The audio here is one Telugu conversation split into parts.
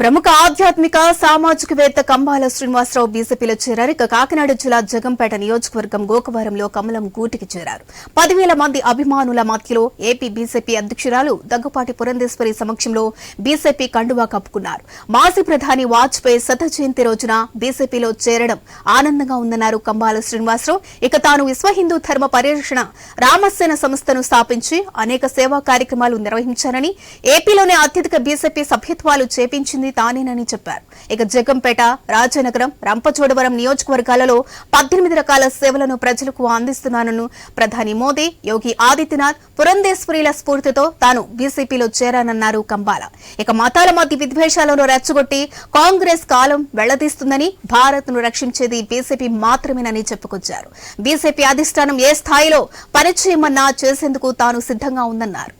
ప్రముఖ ఆధ్యాత్మిక సామాజికవేత్త కంబాల శ్రీనివాసరావు బీజేపీలో చేరారు. ఇక కాకినాడ జిల్లా జగంపేట నియోజకవర్గం గోకవరంలో కమలం గూటికి చేరారు. పదివేల మంది అభిమానుల మధ్యలో ఏపీ బీజేపీ అధ్యక్షురాలు దగ్గుపాటి పురంధేశ్వరి సమక్షంలో బీజేపీ కండువా కప్పుకున్నారు. మాజీ ప్రధాని వాజ్పేయి శత జయంతి రోజున బీజేపీలో చేరడం ఆనందంగా ఉందన్నారు కంబాల శ్రీనివాసరావు. ఇక తాను విశ్వ హిందూ ధర్మ పరిరక్షణ రామసేన సంస్థను స్థాపించి అనేక సేవా కార్యక్రమాలు నిర్వహించారని ఏపీలోనే అత్యధిక బీజేపీ సభ్యత్వాలు చేపించింది తానేనని చెప్పారు. ఇక జగంపేట రాజనగరం రంపచోడవరం నియోజకవర్గాలలో పద్దెనిమిది రకాల సేవలను ప్రజలకు అందిస్తున్నానని ప్రధాని మోదీ యోగి ఆదిత్యనాథ్ పురంధేశ్వరీల స్ఫూర్తితో తాను బీసీపీలో చేరానన్నారు కంబాల. ఇక మతాల మధ్య విద్వేషాలను రెచ్చగొట్టి కాంగ్రెస్ కాలం వెళ్ళదీస్తుందని భారత్ను రక్షించేది బీసీపీ మాత్రమేనని చెప్పుకొచ్చారు. బీసీపీ అధిష్టానం ఏ స్థాయిలో పనిచేయమన్నా చేసేందుకు తాను సిద్ధంగా ఉందన్నారు.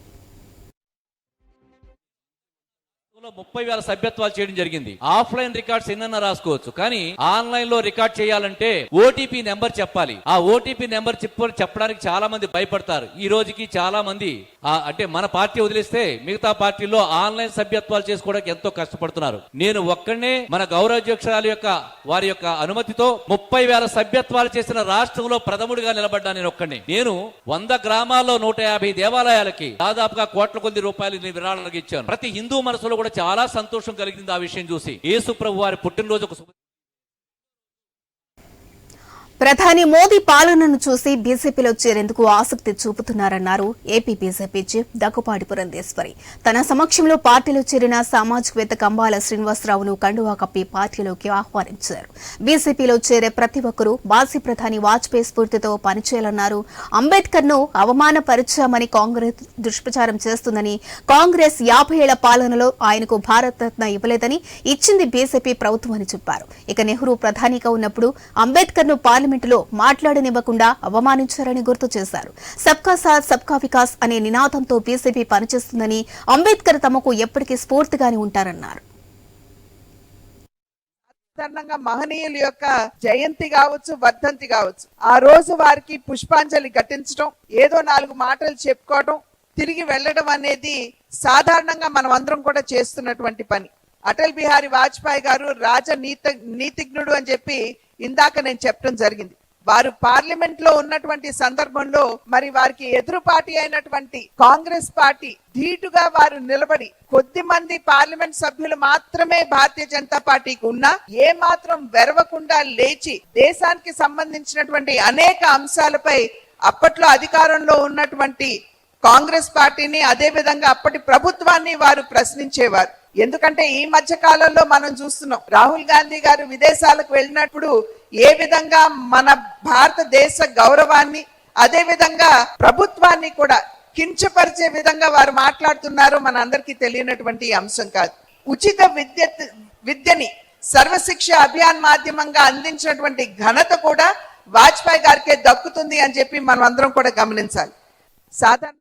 ముప్పై వేల సభ్యత్వాలు చేయడం జరిగింది. ఆఫ్లైన్ రికార్డ్స్ ఎన్నన్నా రాసుకోవచ్చు. కానీ ఆన్లైన్లో రికార్డ్ చేయాలంటే ఓటీపీ నెంబర్ చెప్పాలి. ఆ ఓటీపీ నెంబర్ చెప్పడానికి చాలా మంది భయపడతారు. ఈ రోజుకి చాలా మంది అంటే మన పార్టీ వదిలేస్తే మిగతా పార్టీలో ఆన్లైన్ సభ్యత్వాలు చేసుకోవడానికి ఎంతో కష్టపడుతున్నారు. నేను ఒక్కడనే మన గౌరవాధ్యక్షురాల యొక్క వారి యొక్క అనుమతితో ముప్పై వేల సభ్యత్వాలు చేసిన రాష్ట్రంలో ప్రథముడిగా నిలబడ్డా నేను ఒక్కడిని. నేను వంద గ్రామాల్లో నూట యాభై దేవాలయాలకి దాదాపుగా కోట్ల కొద్ది రూపాయలు విరాళాలకు ఇచ్చాను. ప్రతి హిందూ మనసులో కూడా చాలా సంతోషం కలిగింది ఆ విషయం చూసి. యేసు ప్రభు వారి పుట్టినరోజు ఒక ప్రధాని మోదీ పాలనను చూసి బీజేపీలో చేరేందుకు ఆసక్తి చూపుతున్నారన్నారు AP BJP chief Daggubati Purandeswari. తన సమక్షంలో పార్టీలో చేరిన సామాజికవేత్త కంబాల శ్రీనివాసరావును కండువా కప్పి పార్టీలోకి ఆహ్వానించారు. బీజేపీలో చేరే ప్రతి ఒక్కరూ మాజీ ప్రధాని వాజ్పేయి స్ఫూర్తితో పనిచేయాలన్నారు. అంబేద్కర్ను అవమానపరిచామని కాంగ్రెస్ దుష్ప్రచారం చేస్తుందని కాంగ్రెస్ యాభై ఏళ్ళ పాలనలో ఆయనకు భారత రత్న ఇవ్వలేదని ఇచ్చింది బీజేపీ ప్రభుత్వం అని చెప్పారు. ఇక నెహ్రూ ప్రధానిగా ఉన్నప్పుడు అంబేద్కర్ను పార్లమెంటులో మాట్లాడనివ్వకుండా అవమానించారని గుర్తు చేశారు. సబ్కా సాత్ సబ్కా వికాస్ అనే నినాదంతో బీజేపీ పనిచేస్తుందని అంబేద్కర్ తమకు ఎప్పటికీ స్ఫూర్తిగానే ఉంటారన్నారు. సాధారణంగా మహనీయుల యొక్క జయంతి కావచ్చు వర్ధంతి కావచ్చు ఆ రోజు వారికి పుష్పాంజలి ఘటించడం ఏదో నాలుగు మాటలు చెప్పుకోవడం తిరిగి వెళ్ళడం అనేది సాధారణంగా మనం అందరం కూడా చేస్తున్నటువంటి పని. అటల్ బిహారీ వాజ్పేయి గారు రాజ నీత నీతిజ్ఞుడు అని చెప్పి ఇందాక నేను చెప్పడం జరిగింది. వారు పార్లమెంట్లో ఉన్నటువంటి సందర్భంలో మరి వారికి ఎదురు పార్టీ అయినటువంటి కాంగ్రెస్ పార్టీ ధీటుగా వారు నిలబడి కొద్ది మంది పార్లమెంట్ సభ్యులు మాత్రమే భారతీయ జనతా పార్టీకి ఉన్నా ఏ మాత్రం వెరవకుండా లేచి దేశానికి సంబంధించినటువంటి అనేక అంశాలపై అప్పట్లో అధికారంలో ఉన్నటువంటి కాంగ్రెస్ పార్టీని అదే విధంగా అప్పటి ప్రభుత్వాన్ని వారు ప్రశ్నించేవారు. ఎందుకంటే ఈ మధ్య కాలంలో మనం చూస్తున్నాం రాహుల్ గాంధీ గారు విదేశాలకు వెళ్ళినప్పుడు ఏ విధంగా మన భారతదేశ గౌరవాన్ని అదే విధంగా ప్రభుత్వాన్ని కూడా కించపరిచే విధంగా వారు మాట్లాడుతున్నారో మన అందరికీ తెలియనటువంటి అంశం కాదు. ఉచిత విద్య విద్యని సర్వశిక్ష అభియాన్ మాధ్యమంగా అందించినటువంటి ఘనత కూడా వాజ్పేయి గారికే దక్కుతుంది అని చెప్పి మనం అందరం కూడా గమనించాలి. సాధారణ